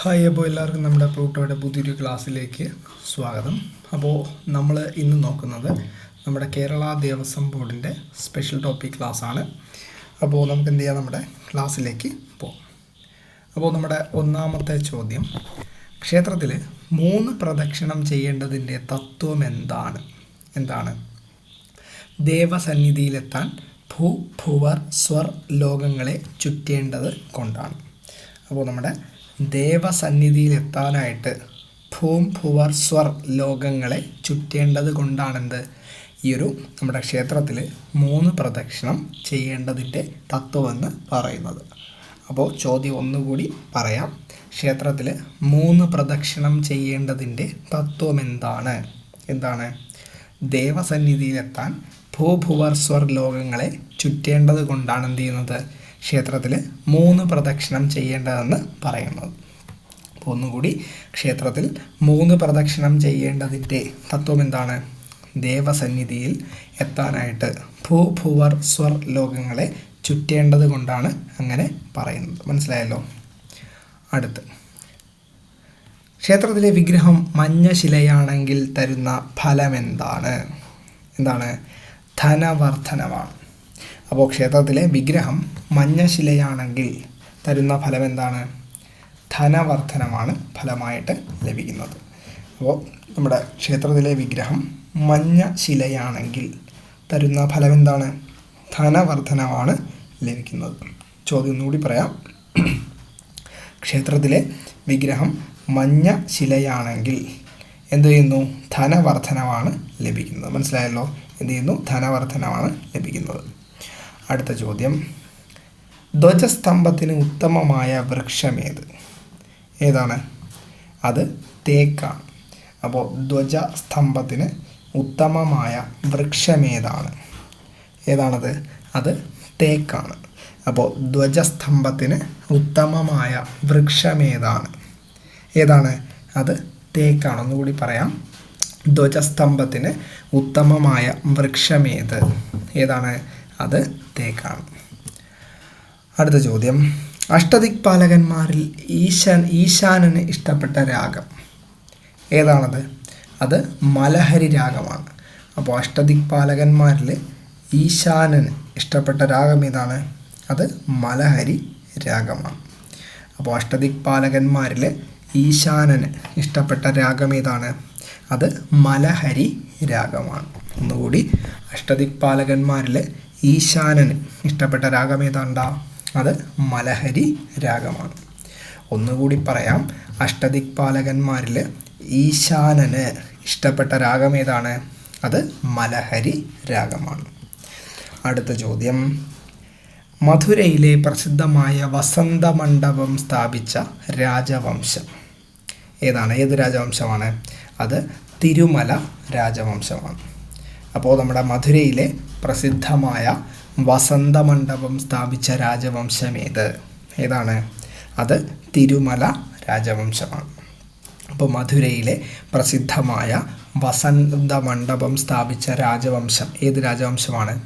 Hi അപ്പോൾ എല്ലാവർക്കും നമ്മുടെ പ്ലൂട്ടോയുടെ പുതിയൊരു ക്ലാസ്സിലേക്ക് സ്വാഗതം. അപ്പോൾ നമ്മൾ ഇന്ന് നോക്കുന്നത് നമ്മുടെ കേരള ദേവസ്വം ബോർഡിന്റെ സ്പെഷ്യൽ ടോപ്പിക് ക്ലാസ്സാണ്. അപ്പോൾ നമുക്ക് എന്ത് ചെയ്യാം നമ്മുടെ ക്ലാസ്സിലേക്ക് പോകാം അപ്പോൾ നമ്മുടെ ഒന്നാമത്തെ ചോദ്യം ക്ഷേത്രത്തിൽ മൂന്ന് പ്രദക്ഷിണം ചെയ്യേണ്ടതിന്റെ തത്വം എന്താണ്? എന്താണ്? ദേവസന്നിധിയിലെത്താൻ ഭൂ ഭുവർ സ്വർ ലോകങ്ങളെ ചുറ്റേണ്ടത് കൊണ്ടാണ്. അപ്പോൾ നമ്മുടെ ദേവസന്നിധിയിലെത്താനായിട്ട് ഭൂം ഭുവർ സ്വർ ലോകങ്ങളെ ചുറ്റേണ്ടത് കൊണ്ടാണെന്ത്? ഈ ഒരു നമ്മുടെ ക്ഷേത്രത്തിൽ മൂന്ന് പ്രദക്ഷിണം ചെയ്യേണ്ടതിന്റെ തത്വമെന്ന് പറയുന്നത്. അപ്പോൾ ചോദ്യം ഒന്നുകൂടി പറയാം. ക്ഷേത്രത്തിൽ മൂന്ന് പ്രദക്ഷിണം ചെയ്യേണ്ടതിന്റെ തത്വം എന്താണ്? എന്താണ് ദേവസന്നിധിയിലെത്താൻ ഭൂഭുവർ സ്വർ ലോകങ്ങളെ ചുറ്റേണ്ടത് കൊണ്ടാണ് എന്ത് ചെയ്യുന്നത് ക്ഷേത്രത്തിൽ മൂന്ന് പ്രദക്ഷിണം ചെയ്യേണ്ടതെന്ന് പറയുന്നത്. ഒന്നുകൂടി ക്ഷേത്രത്തിൽ മൂന്ന് പ്രദക്ഷിണം ചെയ്യേണ്ടതിന്റെ തത്വം എന്താണ്? ദേവസന്നിധിയിൽ എത്താനായിട്ട് ഭൂ ഭൂഭുവർ സ്വർ ലോകങ്ങളെ ചുറ്റേണ്ടത് കൊണ്ടാണ് അങ്ങനെ പറയുന്നത്. മനസ്സിലായല്ലോ? അടുത്ത്. ക്ഷേത്രത്തിലെ വിഗ്രഹം മഞ്ഞശിലയാണെങ്കിൽ തരുന്ന ഫലം എന്താണ് എന്താണ്? ധനവർദ്ധനമാണ്. അപ്പോൾ ക്ഷേത്രത്തിലെ വിഗ്രഹം മഞ്ഞശിലയാണെങ്കിൽ തരുന്ന ഫലം എന്താണ് ധനവർദ്ധനമാണ് ഫലമായിട്ട് ലഭിക്കുന്നത്. അപ്പോൾ നമ്മുടെ ക്ഷേത്രത്തിലെ വിഗ്രഹം മഞ്ഞ ശിലയാണെങ്കിൽ തരുന്ന ഫലം എന്താണ് ധനവർദ്ധനമാണ് ലഭിക്കുന്നത്. ചോദ്യം ഒന്നുകൂടി പറയാം. ക്ഷേത്രത്തിലെ വിഗ്രഹം മഞ്ഞ ശിലയാണെങ്കിൽ എന്ത് ചെയ്യുന്നു? ധനവർദ്ധനമാണ് ലഭിക്കുന്നത്. മനസ്സിലായല്ലോ? എന്ത് ചെയ്യുന്നു? ധനവർദ്ധനമാണ് ലഭിക്കുന്നത്. അടുത്ത ചോദ്യം. ധ്വജസ്തംഭത്തിന് ഉത്തമമായ വൃക്ഷമേത്? ഏതാണ്? അത് തേക്കാണ്. അപ്പോൾ ധ്വജസ്തംഭത്തിന് ഉത്തമമായ വൃക്ഷമേതാണ്. ഏതാണത്? അത് തേക്കാണ്. അപ്പോൾ ധ്വജസ്തംഭത്തിന് ഉത്തമമായ വൃക്ഷമേതാണ്. ഏതാണ്? അത് തേക്കാണ്. ഒന്നുകൂടി പറയാം. ധ്വജസ്തംഭത്തിന് ഉത്തമമായ വൃക്ഷമേത്? ഏതാണ്? അത് തേക്കാണ് അടുത്ത ചോദ്യം. അഷ്ടദിക്പാലകന്മാരിൽ ഈശാൻ ഈശാനന് ഇഷ്ടപ്പെട്ട രാഗം ഏതാണത്? അത് മലഹരി രാഗമാണ്. അപ്പോൾ അഷ്ടദിക്പാലകന്മാരിൽ ഈശാനന് ഇഷ്ടപ്പെട്ട രാഗം ഏതാണ്? അത് മലഹരി രാഗമാണ്. അപ്പോൾ അഷ്ടദിക്പാലകന്മാരിൽ ഈശാനന് ഇഷ്ടപ്പെട്ട രാഗം ഏതാണ്? അത് മലഹരി രാഗമാണ്. ഒന്നുകൂടി അഷ്ടദിക്പാലകന്മാരിൽ ഈശാനന് ഇഷ്ടപ്പെട്ട രാഗം ഏതാണ്ടാ? അത് മലഹരി രാഗമാണ്. ഒന്നുകൂടി പറയാം. അഷ്ടദിക്പാലകന്മാരിൽ ഈശാനന് ഇഷ്ടപ്പെട്ട രാഗം ഏതാണ്? അത് മലഹരി രാഗമാണ്. അടുത്ത ചോദ്യം. മധുരയിലെ പ്രസിദ്ധമായ വസന്ത മണ്ഡപം സ്ഥാപിച്ച രാജവംശം. ഏതാണ്? ഏത് രാജവംശമാണ്? അത് തിരുമല രാജവംശമാണ്. അപ്പോൾ നമ്മുടെ മധുരയിലെ പ്രസിദ്ധമായ വസന്തമണ്ഡപം സ്ഥാപിച്ച രാജവംശം ഏത് ഏതാണ്? അത് തിരുമല രാജവംശമാണ്. അപ്പോൾ മധുരയിലെ പ്രസിദ്ധമായ വസന്ത മണ്ഡപം സ്ഥാപിച്ച രാജവംശം ഏത് രാജവംശമാണ്?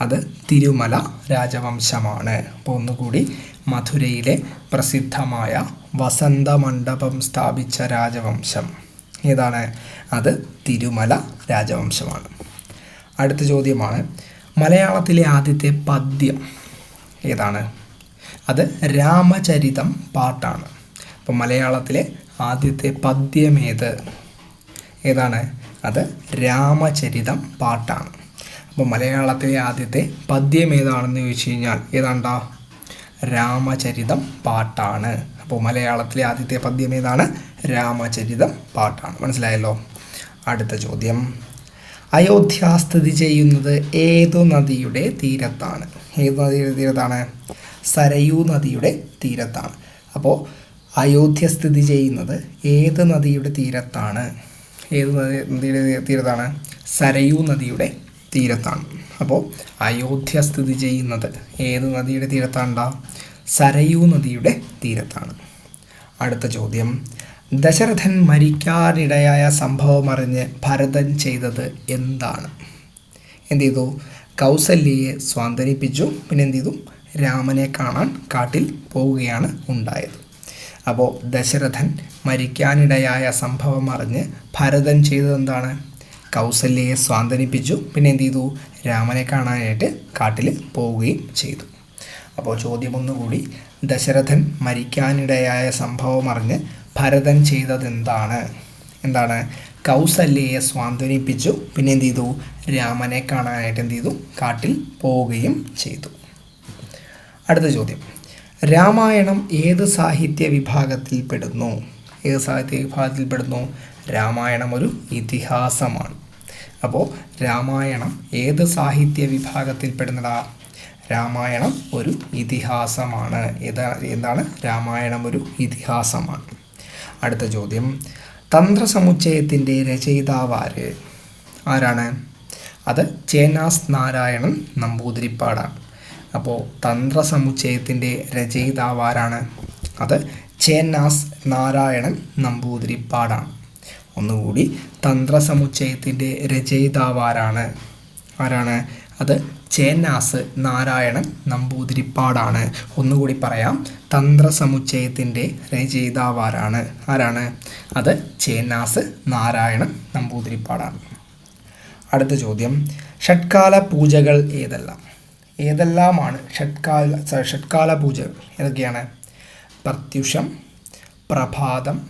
അത് തിരുമല രാജവംശമാണ്. അപ്പോൾ ഒന്നുകൂടി മധുരയിലെ പ്രസിദ്ധമായ വസന്ത മണ്ഡപം സ്ഥാപിച്ച രാജവംശം ഏതാണ്? അത് തിരുമല രാജവംശമാണ്. അടുത്ത ചോദ്യമാണ്. മലയാളത്തിലെ ആദ്യത്തെ പദ്യം ഏതാണ്? അത് രാമചരിതം പാട്ടാണ്. അപ്പം മലയാളത്തിലെ ആദ്യത്തെ പദ്യം ഏത്? ഏതാണ്? അത് രാമചരിതം പാട്ടാണ്. അപ്പോൾ മലയാളത്തിലെ ആദ്യത്തെ പദ്യം ഏതാണെന്ന് ചോദിച്ചു കഴിഞ്ഞാൽ ഏതാണ്ടാ? രാമചരിതം പാട്ടാണ്. അപ്പോൾ മലയാളത്തിലെ ആദ്യത്തെ പദ്യം ഏതാണ്? രാമചരിതം പാട്ടാണ്. മനസ്സിലായല്ലോ? അടുത്ത ചോദ്യം. അയോധ്യ സ്ഥിതി ചെയ്യുന്നത് ഏതു നദിയുടെ തീരത്താണ്? ഏത് നദിയുടെ തീരത്താണ്? സരയൂ നദിയുടെ തീരത്താണ്. അപ്പോൾ അയോധ്യ സ്ഥിതി ചെയ്യുന്നത് ഏത് നദിയുടെ തീരത്താണ്? ഏത് നദി നദിയുടെ തീരത്താണ്? സരയൂ നദിയുടെ തീരത്താണ്. അപ്പോൾ അയോധ്യ സ്ഥിതി ചെയ്യുന്നത് ഏത് നദിയുടെ തീരത്താണ്ടാ? സരയൂ നദിയുടെ തീരത്താണ്. അടുത്ത ചോദ്യം. ദശരഥൻ മരിക്കാനിടയായ സംഭവം അറിഞ്ഞ് ഭരതൻ ചെയ്തത് എന്താണ്? എന്തു ചെയ്തു? കൗസല്യയെ സ്വാന്തനിപ്പിച്ചു പിന്നെ എന്തു ചെയ്തു? രാമനെ കാണാൻ കാട്ടിൽ പോവുകയാണ് ഉണ്ടായത്. അപ്പോൾ ദശരഥൻ മരിക്കാനിടയായ സംഭവം അറിഞ്ഞ് ഭരതൻ ചെയ്തത് എന്താണ്? കൗസല്യയെ സ്വാന്തനിപ്പിച്ചു പിന്നെ എന്തു ചെയ്തു? രാമനെ കാണാനായിട്ട് കാട്ടിൽ പോവുകയും ചെയ്തു. അപ്പോൾ ചോദ്യം ഒന്നുകൂടി. ദശരഥൻ മരിക്കാനിടയായ സംഭവം അറിഞ്ഞ് ഭരതൻ ചെയ്തത് എന്താണ്? എന്താണ് കൗസല്യയെ സ്വാന്തനിപ്പിച്ചു. പിന്നെ എന്ത് ചെയ്തു? രാമനെ കാണാനായിട്ട് എന്ത് ചെയ്തു? കാട്ടിൽ പോവുകയും ചെയ്തു. അടുത്ത ചോദ്യം. രാമായണം ഏത് സാഹിത്യ വിഭാഗത്തിൽ പെടുന്നു? ഏത് സാഹിത്യ വിഭാഗത്തിൽ പെടുന്നു? രാമായണം ഒരു ഇതിഹാസമാണ്. അപ്പോൾ രാമായണം ഏത് സാഹിത്യ വിഭാഗത്തിൽ പെടുന്നതാ? രാമായണം ഒരു ഇതിഹാസമാണ്. ഏതാ എന്താണ്? രാമായണം ഒരു ഇതിഹാസമാണ്. അടുത്ത ചോദ്യം. തന്ത്രസമുച്ചയത്തിന്റെ ആര് ആരാണ്? അത് ചേനാസ് നാരായണൻ നമ്പൂതിരിപ്പാടാണ്. അപ്പോൾ തന്ത്രസമുച്ചയത്തിന്റെ രചയിതാവാരാണ്. അത് ചേനാസ് നാരായണൻ നമ്പൂതിരിപ്പാടാണ്. ഒന്നുകൂടി തന്ത്രസമുച്ചയത്തിന്റെ രചയിതാവാരാണ്. ആരാണ്? അത് ചേന്നാസ് നാരായണൻ നമ്പൂതിരിപ്പാടാണ്. ഒന്നുകൂടി പറയാം. തന്ത്രസമുച്ചയത്തിന്റെ രചയിതാവാരാണ്. ആരാണ്? അത് ചേന്നാസ് നാരായണൻ നമ്പൂതിരിപ്പാടാണ്. അടുത്ത ചോദ്യം. ഷഡ്കാല പൂജകൾ ഏതെല്ലാം? ഏതെല്ലാമാണ് ഷഡ്കാല സോറി ഷഡ്കാല പൂജകൾ? ഏതൊക്കെയാണ്? പ്രത്യുഷം പ്രഭാതം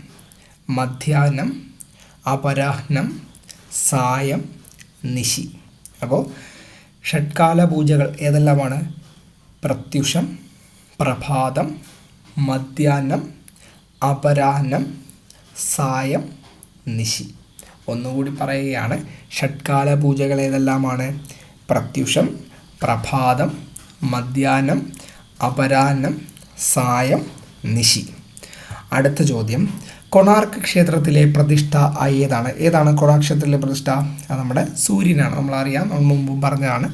മധ്യാഹ്നം അപരാഹ്നം സായം നിശി. അപ്പോൾ ഷഡ്കാല പൂജകൾ ഏതെല്ലാമാണ്? പ്രത്യുഷം പ്രഭാതം മധ്യാഹ്നം അപരാഹ്നം സായം നിശി. ഒന്നുകൂടി പറയുകയാണ് ഷഡ്കാല പൂജകൾ ഏതെല്ലാമാണ്? പ്രത്യുഷം പ്രഭാതം മധ്യാഹ്നം അപരാഹ്നം സായം നിശി. അടുത്ത ചോദ്യം. കൊണാർക്ക് ക്ഷേത്രത്തിലെ പ്രതിഷ്ഠ ഏതാണ് ഏതാണ് കൊണാർക്ക് ക്ഷേത്രത്തിലെ പ്രതിഷ്ഠ? നമ്മുടെ സൂര്യനാണ്. നമ്മളറിയാം നമ്മൾ മുമ്പും പറഞ്ഞതാണ്.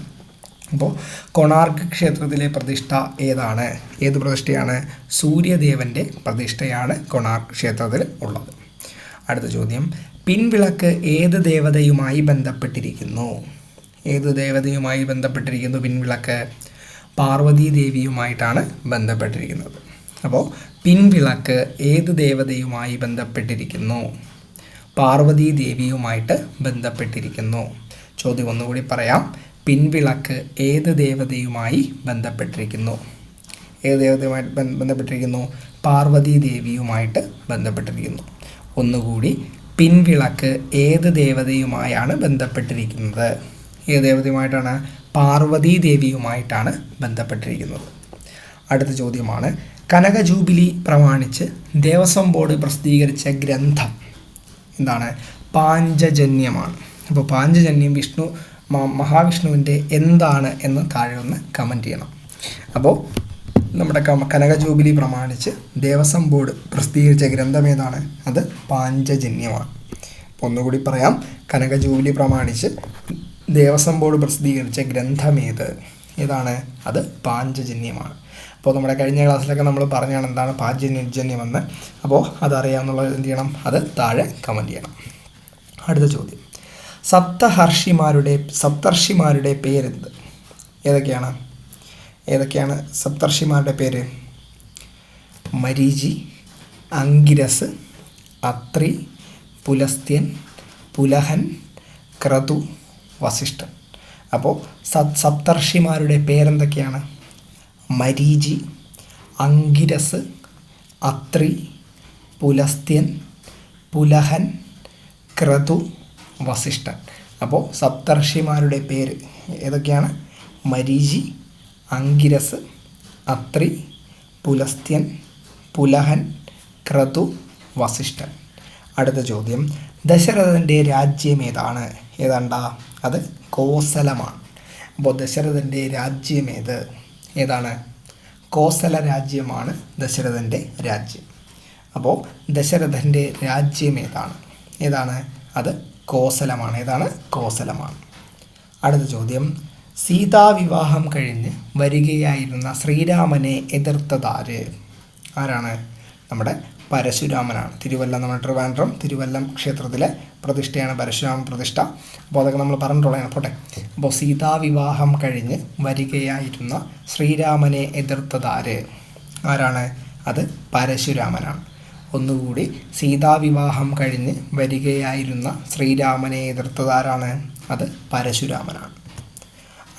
അപ്പോൾ കൊണാർക്ക് ക്ഷേത്രത്തിലെ പ്രതിഷ്ഠ ഏതാണ്? ഏത് പ്രതിഷ്ഠയാണ്? സൂര്യദേവന്റെ പ്രതിഷ്ഠയാണ് കൊണാർക്ക് ക്ഷേത്രത്തിൽ ഉള്ളത്. അടുത്ത ചോദ്യം. പിൻവിളക്ക് ഏത് ദേവതയുമായി ബന്ധപ്പെട്ടിരിക്കുന്നു? ഏത് ദേവതയുമായി ബന്ധപ്പെട്ടിരിക്കുന്നു പിൻവിളക്ക്? പാർവതീ ദേവിയുമായിട്ടാണ് ബന്ധപ്പെട്ടിരിക്കുന്നത്. അപ്പോൾ പിൻവിളക്ക് ഏത് ദേവതയുമായി ബന്ധപ്പെട്ടിരിക്കുന്നു? പാർവതീ ദേവിയുമായിട്ട് ബന്ധപ്പെട്ടിരിക്കുന്നു. ചോദ്യം ഒന്നുകൂടി പറയാം. പിൻവിളക്ക് ഏത് ദേവതയുമായി ബന്ധപ്പെട്ടിരിക്കുന്നു? ഏത് ദേവതയുമായി ബന്ധപ്പെട്ടിരിക്കുന്നു? പാർവതീ ദേവിയുമായിട്ട് ബന്ധപ്പെട്ടിരിക്കുന്നു. ഒന്നുകൂടി പിൻവിളക്ക് ഏത് ദേവതയുമായാണ് ബന്ധപ്പെട്ടിരിക്കുന്നത്? ഏത് ദേവതയുമായിട്ടാണ്? പാർവതീ ദേവിയുമായിട്ടാണ് ബന്ധപ്പെട്ടിരിക്കുന്നത്. അടുത്ത ചോദ്യമാണ്. കനക ജൂബിലി പ്രമാണിച്ച് ദേവസ്വം ബോർഡ് പ്രസിദ്ധീകരിച്ച ഗ്രന്ഥം എന്താണ് പാഞ്ചജന്യമാണ്. അപ്പോൾ പാഞ്ചജന്യം വിഷ്ണു മഹാവിഷ്ണുവിന്റെ എന്താണ് എന്ന് താഴെ ഒന്ന് കമന്റ് ചെയ്യണം. അപ്പോൾ നമ്മുടെ കനക ജൂബിലി പ്രമാണിച്ച് ദേവസ്വം ബോർഡ് പ്രസിദ്ധീകരിച്ച ഗ്രന്ഥം ഏതാണ്? അത് പാഞ്ചജന്യമാണ്. അപ്പോൾ ഒന്നുകൂടി പറയാം. കനക ജൂബിലി പ്രമാണിച്ച് ദേവസ്വം ബോർഡ് പ്രസിദ്ധീകരിച്ച ഗ്രന്ഥം ഏത്? ഏതാണ്? അത് പാഞ്ചജന്യമാണ്. അപ്പോൾ നമ്മുടെ കഴിഞ്ഞ ക്ലാസ്സിലൊക്കെ നമ്മൾ പറഞ്ഞാണ് എന്താണ് പാചന്യജന്യമെന്ന് അപ്പോൾ അതറിയാമെന്നുള്ളത് എന്ത് ചെയ്യണം? അത് താഴെ കമന്റ് ചെയ്യണം. അടുത്ത ചോദ്യം. സപ്തഹർഷിമാരുടെ സപ്തർഷിമാരുടെ പേരെന്ത്? ഏതൊക്കെയാണ്? ഏതൊക്കെയാണ് സപ്തർഷിമാരുടെ പേര്? മരീചി അങ്കിരസ് അത്രി പുലസ്ത്യൻ പുലഹൻ ക്രതു വസിഷ്ഠൻ. അപ്പോൾ സപ്തർഷിമാരുടെ പേരെന്തൊക്കെയാണ്? മരീചി അങ്കിരസ് അത്രി പുലസ്ത്യൻ പുലഹൻ ക്രതു വസിഷ്ഠൻ. അപ്പോൾ സപ്തർഷിമാരുടെ പേര് ഏതൊക്കെയാണ്? മരീചി അങ്കിരസ് അത്രി പുലസ്ത്യൻ പുലഹൻ ക്രതു വസിഷ്ഠൻ. അടുത്ത ചോദ്യം. ദശരഥന്റെ രാജ്യം ഏതാണ്? ഏതാണ്ടാ? അത് കോസലമാണ്. അപ്പോൾ ദശരഥന്റെ രാജ്യമേത് ഏതാണ്? കോസല രാജ്യമാണ് ദശരഥന്റെ രാജ്യം. അപ്പോൾ ദശരഥന്റെ രാജ്യം ഏതാണ്? ഏതാണ്? അത് കോസലമാണ്. ഏതാണ്? കോസലമാണ്. അടുത്ത ചോദ്യം. സീതാവിവാഹം കഴിഞ്ഞ് വരികയായിരുന്ന ശ്രീരാമനെ എതിർത്തതാര് ആരാണ്? നമ്മുടെ പരശുരാമനാണ്. തിരുവല്ലം നമ്മുടെ ട്രിവാൻഡ്രം തിരുവല്ലം ക്ഷേത്രത്തിലെ പ്രതിഷ്ഠയാണ് പരശുരാമ പ്രതിഷ്ഠ. അപ്പോൾ അതൊക്കെ നമ്മൾ പറഞ്ഞിട്ടുള്ളതാണ്. പോട്ടെ. അപ്പോൾ സീതാവിവാഹം കഴിഞ്ഞ് വരികയായിരുന്ന ശ്രീരാമനെ എതിർത്തതാര്? ആരാണ്? അത് പരശുരാമനാണ്. ഒന്നുകൂടി സീതാവിവാഹം കഴിഞ്ഞ് വരികയായിരുന്ന ശ്രീരാമനെ എതിർത്തതാരാണ്? അത് പരശുരാമനാണ്.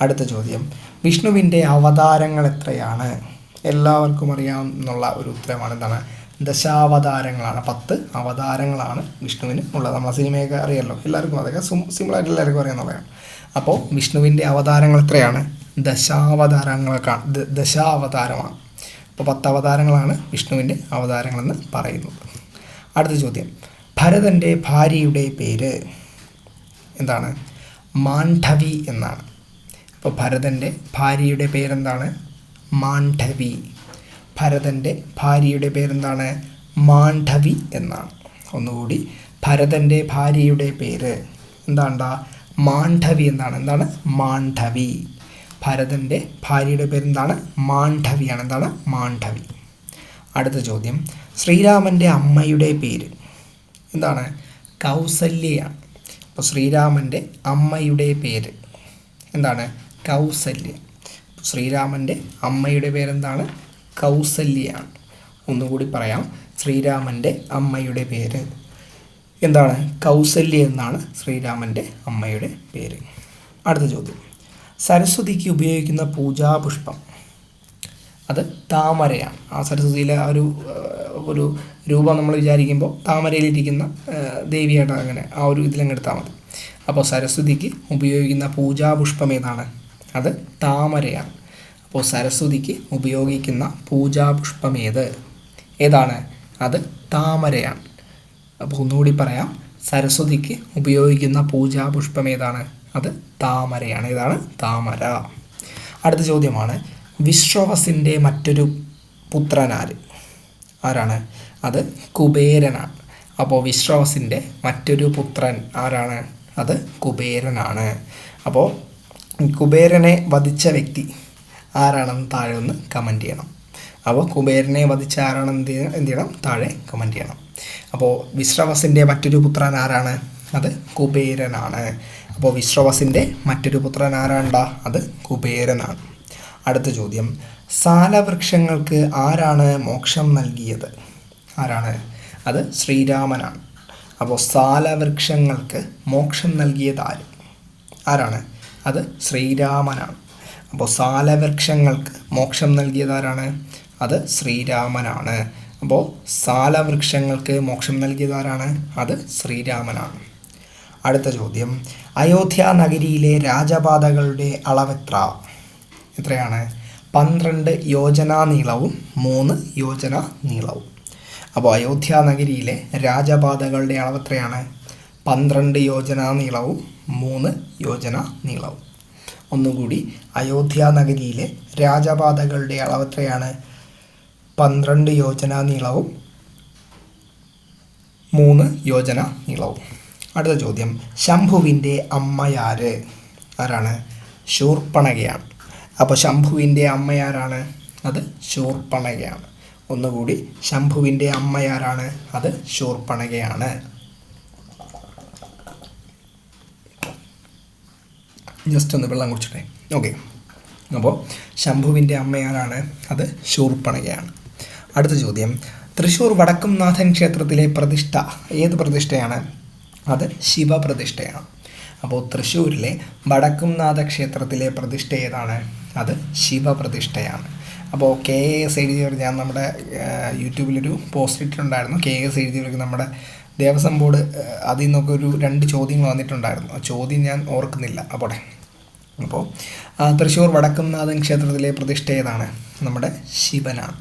അടുത്ത ചോദ്യം. വിഷ്ണുവിന്റെ അവതാരങ്ങൾ എത്രയാണ്? എല്ലാവർക്കും അറിയാം എന്നുള്ള ഒരു ഉത്തരമാണ് എന്താണ് ദശാവതാരങ്ങളാണ്. പത്ത് അവതാരങ്ങളാണ് വിഷ്ണുവിന് ഉള്ളത്. നമ്മൾ സിനിമയൊക്കെ അറിയാമല്ലോ എല്ലാവർക്കും അതൊക്കെ സിമ്പിളായിട്ട് എല്ലാവർക്കും അറിയാമെന്നുള്ളതാണ് അപ്പോൾ വിഷ്ണുവിന്റെ അവതാരങ്ങൾ എത്രയാണ്? ദശാവതാരങ്ങൾക്കാണ് ദശാവതാരമാണ്. അപ്പോൾ പത്ത് അവതാരങ്ങളാണ് വിഷ്ണുവിന്റെ അവതാരങ്ങളെന്ന് പറയുന്നത്. അടുത്ത ചോദ്യം. ഭരതന്റെ ഭാര്യയുടെ പേര് എന്താണ്? മാണ്ഡവി എന്നാണ്. അപ്പോൾ ഭരതന്റെ ഭാര്യയുടെ പേരെന്താണ്? മാണ്ഡവി. ഭരതന്റെ ഭാര്യയുടെ പേരെന്താണ്? മാണ്ഡവി എന്നാണ്. ഒന്നുകൂടി ഭരതന്റെ ഭാര്യയുടെ പേര് എന്താണ്ടാ? മാണ്ഡവി എന്നാണ്. എന്താണ്? മാണ്ഡവി. ഭരതന്റെ ഭാര്യയുടെ പേരെന്താണ്? മാണ്ഡവിയാണ് എന്താണ്? മാണ്ഡവി. അടുത്ത ചോദ്യം. ശ്രീരാമന്റെ അമ്മയുടെ പേര് എന്താണ്? കൗസല്യയാണ്. അപ്പോൾ ശ്രീരാമന്റെ അമ്മയുടെ പേര് എന്താണ്? കൗസല്യ. ശ്രീരാമന്റെ അമ്മയുടെ പേരെന്താണ്? കൗസല്യയാണ് ഒന്നുകൂടി പറയാം. ശ്രീരാമന്റെ അമ്മയുടെ പേര്. എന്താണ്? കൗസല്യ എന്നാണ് ശ്രീരാമന്റെ അമ്മയുടെ പേര്. അടുത്ത ചോദ്യം. സരസ്വതിക്ക് ഉപയോഗിക്കുന്ന പൂജാപുഷ്പം അത് താമരയാണ്. ആ സരസ്വതിയിലെ ആ ഒരു ഒരു രൂപം നമ്മൾ വിചാരിക്കുമ്പോൾ താമരയിലിരിക്കുന്ന ദേവിയായിട്ട് അങ്ങനെ ആ ഒരു ഇതിലങ്ങ് എടുത്താൽ മതി. അപ്പോൾ സരസ്വതിക്ക് ഉപയോഗിക്കുന്ന പൂജാപുഷ്പം ഏതാണ്? അത് താമരയാണ്. അപ്പോൾ സരസ്വതിക്ക് ഉപയോഗിക്കുന്ന പൂജാപുഷ്പം ഏത് ഏതാണ്? അത് താമരയാണ്. അപ്പോൾ ഒന്നുകൂടി പറയാം. സരസ്വതിക്ക് ഉപയോഗിക്കുന്ന പൂജാപുഷ്പം ഏതാണ് അത് താമരയാണ്. ഏതാണ്? താമര. അടുത്ത ചോദ്യമാണ്. വിശ്വവസിന്റെ മറ്റൊരു പുത്രനാര്? ആരാണ്? അത് കുബേരനാണ്. അപ്പോൾ വിശ്വാസിന്റെ മറ്റൊരു പുത്രൻ ആരാണ്? അത് കുബേരനാണ്. അപ്പോൾ കുബേരനെ വധിച്ച വ്യക്തി ആരാണെന്ന് താഴെ ഒന്ന് കമന്റ് ചെയ്യണം. അപ്പോൾ കുബേരനെ വധിച്ച ആരാണെന്ന് എന്ത് ചെയ്യ- എന്ത് ചെയ്യണം? താഴെ കമന്റ് ചെയ്യണം. അപ്പോൾ വിശ്രവസിന്റെ മറ്റൊരു പുത്രൻ ആരാണ്? അത് കുബേരനാണ്. അപ്പോൾ വിശ്രവസിന്റെ മറ്റൊരു പുത്രൻ ആരാണ്ടാ? അത് കുബേരനാണ്. അടുത്ത ചോദ്യം. സാലവൃക്ഷങ്ങൾക്ക് ആരാണ് മോക്ഷം നൽകിയത്? ആരാണ്? അത് ശ്രീരാമനാണ്. അപ്പോൾ സാലവൃക്ഷങ്ങൾക്ക് മോക്ഷം നൽകിയത് ആര്? ആരാണ്? അത് ശ്രീരാമനാണ്. അപ്പോൾ സാലവൃക്ഷങ്ങൾക്ക് മോക്ഷം നൽകിയതാരാണ്? അത് ശ്രീരാമനാണ്. അപ്പോൾ സാലവൃക്ഷങ്ങൾക്ക് മോക്ഷം നൽകിയതാരാണ്? അത് ശ്രീരാമനാണ്. അടുത്ത ചോദ്യം. അയോധ്യ നഗരിയിലെ രാജപാതകളുടെ അളവെത്ര? എത്രയാണ്? പന്ത്രണ്ട് യോജനാ നീളവും മൂന്ന് യോജന നീളവും. അപ്പോൾ അയോധ്യ നഗരിയിലെ രാജപാതകളുടെ അളവ് എത്രയാണ് പന്ത്രണ്ട് യോജന നീളവും മൂന്ന് യോജന നീളവും. ഒന്നുകൂടി അയോധ്യ നഗരിയിലെ രാജപാതകളുടെ അളവത്രയാണ്? പന്ത്രണ്ട് യോജന നീളവും മൂന്ന് യോജന നീളവും. അടുത്ത ചോദ്യം. ശംഭുവിന്റെ അമ്മയാര് ആരാണ്? ശൂർപ്പണകയാണ്. അപ്പോൾ ശംഭുവിന്റെ അമ്മയാരാണ് അത് ശൂർപ്പണകയാണ്. ഒന്നുകൂടി. ശംഭുവിന്റെ അമ്മയാരാണ് അത് ശൂർപ്പണകയാണ്. ജസ്റ്റ് ഒന്ന് വെള്ളം കുടിച്ചിട്ടെ. ഓക്കെ അപ്പോൾ ശംഭുവിന്റെ അമ്മയാരാണ്? അത് ശൂർപ്പണകയാണ്. അടുത്ത ചോദ്യം. തൃശ്ശൂർ വടക്കുംനാഥൻ ക്ഷേത്രത്തിലെ പ്രതിഷ്ഠ ഏത് പ്രതിഷ്ഠയാണ്? അത് ശിവപ്രതിഷ്ഠയാണ്. അപ്പോൾ തൃശ്ശൂരിലെ വടക്കുംനാഥ ക്ഷേത്രത്തിലെ പ്രതിഷ്ഠ ഏതാണ്? അത് ശിവപ്രതിഷ്ഠയാണ്. അപ്പോൾ കെ എസ് എഴുതിയവർ ഞാൻ നമ്മുടെ യൂട്യൂബിലൊരു പോസ്റ്റ് ഇട്ടിട്ടുണ്ടായിരുന്നു. കെ എസ് എഴുതിയവർക്ക് നമ്മുടെ ദേവസ്വം ബോർഡ് അതിൽ നിന്നൊക്കെ ഒരു രണ്ട് ചോദ്യങ്ങൾ വന്നിട്ടുണ്ടായിരുന്നു. ആ ചോദ്യം ഞാൻ ഓർക്കുന്നില്ല. അപ്പോടെ. അപ്പോൾ തൃശ്ശൂർ വടക്കുംനാഥൻ ക്ഷേത്രത്തിലെ പ്രതിഷ്ഠ ഏതാണ്? നമ്മുടെ ശിവനാണ്.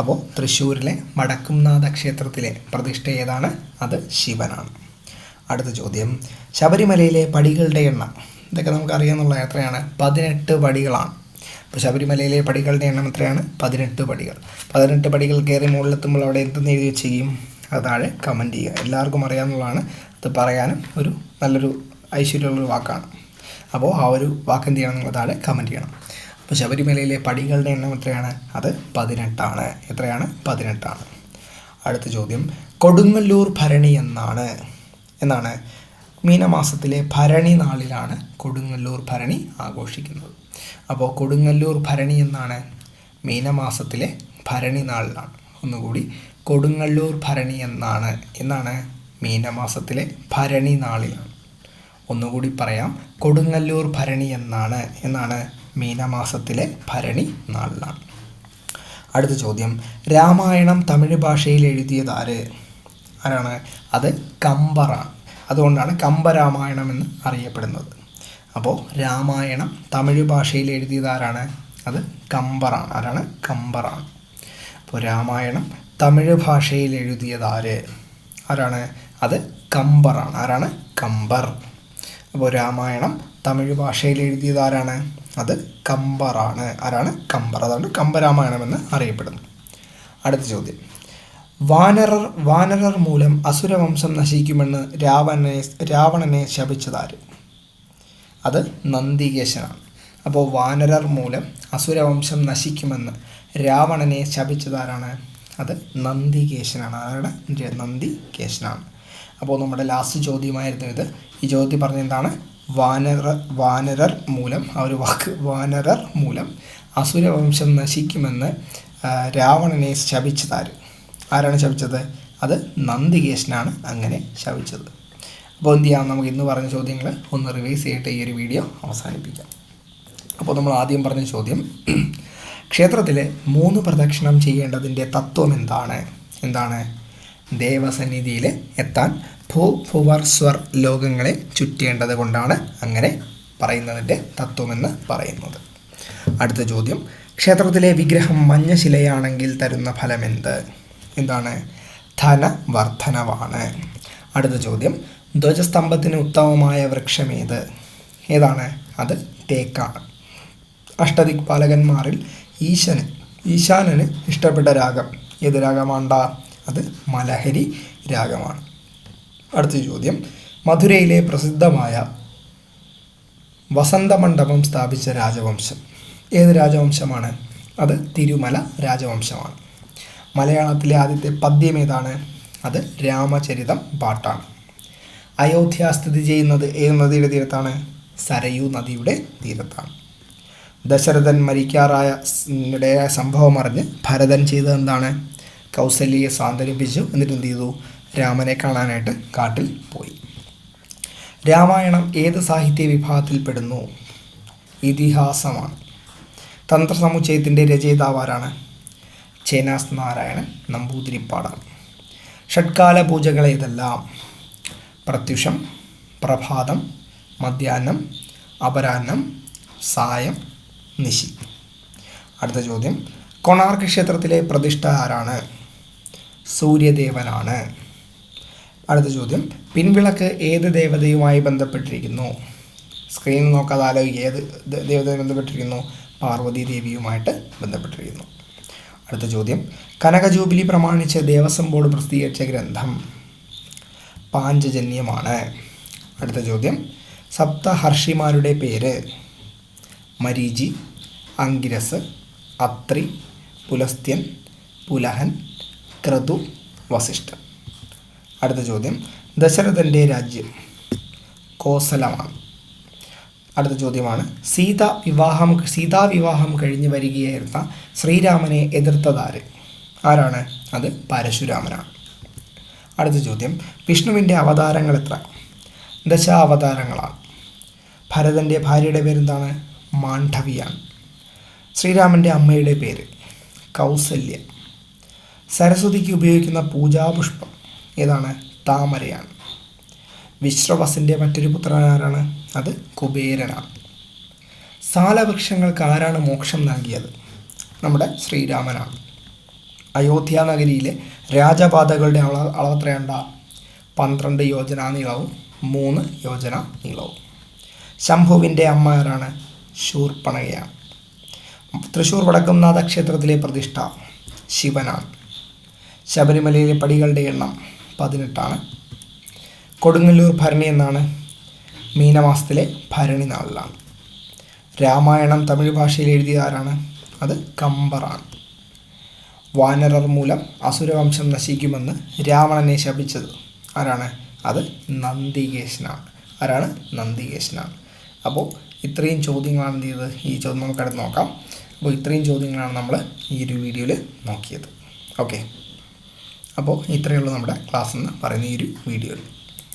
അപ്പോൾ തൃശ്ശൂരിലെ വടക്കുംനാഥ ക്ഷേത്രത്തിലെ പ്രതിഷ്ഠ ഏതാണ്? അത് ശിവനാണ്. അടുത്ത ചോദ്യം. ശബരിമലയിലെ പടികളുടെ എണ്ണം. ഇതൊക്കെ നമുക്കറിയാമെന്നുള്ള എത്രയാണ്? പതിനെട്ട് പടികളാണ്. അപ്പോൾ ശബരിമലയിലെ പടികളുടെ എണ്ണം എത്രയാണ്? പതിനെട്ട് പടികൾ. പതിനെട്ട് പടികൾ കയറി മുകളിലെത്തുമ്പോൾ അവിടെ എന്തെന്ന് എഴുതി വെച്ചിരിക്കും അത് താഴെ കമന്റ് ചെയ്യുക. എല്ലാവർക്കും അറിയാമെന്നുള്ളതാണ് അത് പറയാനും ഒരു നല്ലൊരു ഐശ്വര്യമുള്ളൊരു വാക്കാണ്. അപ്പോൾ ആ ഒരു വാക്ക് എന്ത് ചെയ്യണം? നിങ്ങൾ താഴെ കമന്റ് ചെയ്യണം. അപ്പോൾ ശബരിമലയിലെ പടികളുടെ എണ്ണം എത്രയാണ്? അത് പതിനെട്ടാണ്. എത്രയാണ്? പതിനെട്ടാണ്. അടുത്ത ചോദ്യം. കൊടുങ്ങല്ലൂർ ഭരണി എന്നാണ്. എന്നാണ്? മീനമാസത്തിലെ ഭരണി നാളിലാണ് കൊടുങ്ങല്ലൂർ ഭരണി ആഘോഷിക്കുന്നത്. അപ്പോൾ കൊടുങ്ങല്ലൂർ ഭരണി എന്നാണ്? മീനമാസത്തിലെ ഭരണി നാളിലാണ്. ഒന്നുകൂടി. കൊടുങ്ങല്ലൂർ ഭരണി എന്നാണ്. എന്നാണ്? മീനമാസത്തിലെ ഭരണി നാളിലാണ്. ഒന്നുകൂടി പറയാം. കൊടുങ്ങല്ലൂർ ഭരണി എന്നാണ്. എന്നാണ് മീനമാസത്തിലെ ഭരണി നാളിലാണ്. അടുത്ത ചോദ്യം. രാമായണം തമിഴ് ഭാഷയിൽ എഴുതിയത് ആര്? ആരാണ്? അത് കമ്പറാണ്. അതുകൊണ്ടാണ് കമ്പരാമായണം എന്ന് അറിയപ്പെടുന്നത്. അപ്പോൾ രാമായണം തമിഴ് ഭാഷയിൽ എഴുതിയത് ആരാണ്? അത് കമ്പറാണ്. ആരാണ്? കമ്പറാണ്. അപ്പോൾ രാമായണം തമിഴ് ഭാഷയിൽ എഴുതിയത് ആര്? ആരാണ്? അത് കമ്പറാണ്. ആരാണ്? കമ്പർ. അപ്പോൾ രാമായണം തമിഴ് ഭാഷയിൽ എഴുതിയത് ആരാണ്? അത് കമ്പറാണ് ആരാണ്? കമ്പർ. അതുകൊണ്ട് കമ്പരാമായണം എന്ന് അറിയപ്പെടുന്നു അടുത്ത ചോദ്യം. വാനരർ വാനരർ മൂലം അസുരവംശം നശിക്കുമെന്ന് രാവണനെ രാവണനെ ശപിച്ചതാര് അത് നന്ദികേശനാണ്. അപ്പോൾ വാനരർ മൂലം അസുരവംശം നശിക്കുമെന്ന് രാവണനെ ശപിച്ചതാരാണ് അത് നന്ദികേശനാണ്. ആരാണ്? നന്ദികേശനാണ്. അപ്പോൾ നമ്മുടെ ലാസ്റ്റ് ചോദ്യമായിരുന്നു ഇത്. ഈ ചോദ്യത്തിൽ പറഞ്ഞ എന്താണ് വാനര വാനരർ മൂലം ആ ഒരു വാക്ക് വാനരർ മൂലം അസുരവംശം നശിക്കുമെന്ന് രാവണനെ ശപിച്ചതാര്? ആരാണ് ശപിച്ചത്? അത് നന്ദികേശനാണ് അങ്ങനെ ശപിച്ചത്. അപ്പോൾ എന്ത് ചെയ്യാം? നമുക്ക് ഇന്ന് പറഞ്ഞ ചോദ്യങ്ങൾ ഒന്ന് റിവൈസ് ചെയ്തിട്ട് ഈ ഒരു വീഡിയോ അവസാനിപ്പിക്കാം. അപ്പോൾ നമ്മൾ ആദ്യം പറഞ്ഞ ചോദ്യം ക്ഷേത്രത്തിൽ മൂന്ന് പ്രദക്ഷിണം ചെയ്യേണ്ടതിന്റെ തത്വം എന്താണ്? എന്താണ്? ദേവസന്നിധിയിൽ എത്താൻ ഭൂ ഭുവർ സ്വർ ലോകങ്ങളെ ചുറ്റേണ്ടത് കൊണ്ടാണ് അങ്ങനെ പറയുന്നതിന്റെ തത്വമെന്ന് പറയുന്നത്. അടുത്ത ചോദ്യം. ക്ഷേത്രത്തിലെ വിഗ്രഹം മഞ്ഞശിലയാണെങ്കിൽ തരുന്ന ഫലം എന്ത് എന്താണ്? ധനവർദ്ധനവാണ്. അടുത്ത ചോദ്യം. ധ്വജസ്തംഭത്തിന് ഉത്തമമായ വൃക്ഷമേത് ഏതാണ്? അത് തേക്കാണ്. അഷ്ടദിക്പാലകന്മാരിൽ ഈശന് ഈശാനന് ഇഷ്ടപ്പെട്ട രാഗം. ഏത് രാഗമാണ്ട അത് മലഹരി രാഗമാണ്. അടുത്ത ചോദ്യം. മധുരയിലെ പ്രസിദ്ധമായ വസന്തമണ്ഡപം സ്ഥാപിച്ച രാജവംശം. ഏത് രാജവംശമാണ്? അത് തിരുമല രാജവംശമാണ്. മലയാളത്തിലെ ആദ്യത്തെ പദ്യം ഏതാണ്? അത് രാമചരിതം പാട്ടാണ്. അയോധ്യ സ്ഥിതി ചെയ്യുന്നത് ഏത് നദിയുടെ തീരത്താണ്? സരയൂ നദിയുടെ തീരത്താണ്. ദശരഥൻ മരിക്കാറായ സംഭവം അറിഞ്ഞ് ഭരതൻ ചെയ്തത് എന്താണ്? കൗസല്യയെ സാന്ത്വനിപ്പിച്ചു എന്നിട്ട് എന്ത് ചെയ്തു? രാമനെ കാണാനായിട്ട് കാട്ടിൽ പോയി. രാമായണം ഏത് സാഹിത്യ വിഭാഗത്തിൽപ്പെടുന്നു? ഇതിഹാസമാണ്. തന്ത്രസമുച്ചയത്തിന്റെ സമുച്ചയത്തിന്റെ രചയിതാവാരാണ് ചേനാസ് നാരായണൻ നമ്പൂതിരിപ്പാടാണ് ഷഡ്കാല പൂജകൾ ഏതെല്ലാം? പ്രത്യുഷം പ്രഭാതം മധ്യാഹ്നം അപരാഹ്നം സായം നിശി. അടുത്ത ചോദ്യം. കൊണാർക്ക് ക്ഷേത്രത്തിലെ പ്രതിഷ്ഠ ആരാണ്? സൂര്യദേവനാണ്. അടുത്ത ചോദ്യം. പിൻവിളക്ക് ഏത് ദേവതയുമായി ബന്ധപ്പെട്ടിരിക്കുന്നു? സ്ക്രീൻ നോക്കാതെ ആലോചിക്കുക. ഏത് ദേവതയുമായി ബന്ധപ്പെട്ടിരിക്കുന്നു? പാർവതി ദേവിയുമായിട്ട് ബന്ധപ്പെട്ടിരിക്കുന്നു. അടുത്ത ചോദ്യം. കനക ജൂബിലി പ്രമാണിച്ച് ദേവസ്വം ബോർഡ് പ്രസിദ്ധീകരിച്ച ഗ്രന്ഥം പാഞ്ചജന്യമാണ്. അടുത്ത ചോദ്യം. സപ്തഹർഷിമാരുടെ പേര് മരീചി അങ്കിരസ് അത്രി പുലസ്ത്യൻ പുലഹൻ ക്രതു വസിഷ്ഠ അടുത്ത ചോദ്യം. ദശരഥന്റെ രാജ്യം കോസലമാണ്. അടുത്ത ചോദ്യമാണ്. സീത വിവാഹം സീതാ വിവാഹം കഴിഞ്ഞ് വരികയായിരുന്ന ശ്രീരാമനെ എതിർത്തതാര്? ആരാണ്? അത് പരശുരാമനാണ്. അടുത്ത ചോദ്യം. വിഷ്ണുവിന്റെ അവതാരങ്ങൾ എത്ര? ദശാവതാരങ്ങളാണ്. ഭരതന്റെ ഭാര്യയുടെ പേരെന്താണ്? മാണ്ഡവിയാണ്. ശ്രീരാമന്റെ അമ്മയുടെ പേര് കൗസല്യ. സരസ്വതിക്ക് ഉപയോഗിക്കുന്ന പൂജാപുഷ്പം ഏതാണ്? താമരയാണ്. വിശ്രവസിന്റെ മറ്റൊരു പുത്രൻ ആരാണ്? അത് കുബേരനാണ്. സാലവൃക്ഷങ്ങൾക്ക് ആരാണ് മോക്ഷം നൽകിയത്? നമ്മുടെ ശ്രീരാമനാണ്. അയോധ്യ നഗരിയിലെ രാജപാതകളുടെ അള അളവത്രയണ്ട പന്ത്രണ്ട് യോജന നീളവും മൂന്ന് യോജന നീളവും. ശംഭുവിന്റെ അമ്മ ആരാണ്? ശൂർപ്പണകയാണ്. തൃശ്ശൂർ വടക്കുംനാഥ ക്ഷേത്രത്തിലെ പ്രതിഷ്ഠ ശിവനാണ്. ശബരിമലയിലെ പടികളുടെ എണ്ണം പതിനെട്ടാണ്. കൊടുങ്ങല്ലൂർ ഭരണി എന്നാണ് മീനമാസത്തിലെ ഭരണി നാളിലാണ്. രാമായണം തമിഴ് ഭാഷയിൽ എഴുതിയ ആരാണ്? അത് കമ്പറാണ്. വാനരർ മൂലം അസുരവംശം നശിക്കുമെന്ന് രാവണനെ ശപിച്ചത് ആരാണ്? അത് നന്ദികേശനാണ്. ആരാണ്? നന്ദികേശനാണ്. അപ്പോൾ ഇത്രയും ചോദ്യങ്ങളാണ് എന്ത് ചെയ്തത്? ഈ ചോദ്യം നമുക്കടുത്ത് നോക്കാം. അപ്പോൾ ഇത്രയും ചോദ്യങ്ങളാണ് നമ്മൾ ഈ ഒരു വീഡിയോയിൽ നോക്കിയത്. ഓക്കെ. അപ്പോൾ ഇത്രയേ ഉള്ളൂ നമ്മുടെ ക്ലാസ് എന്ന് പറയുന്ന ഈ ഒരു വീഡിയോയിൽ.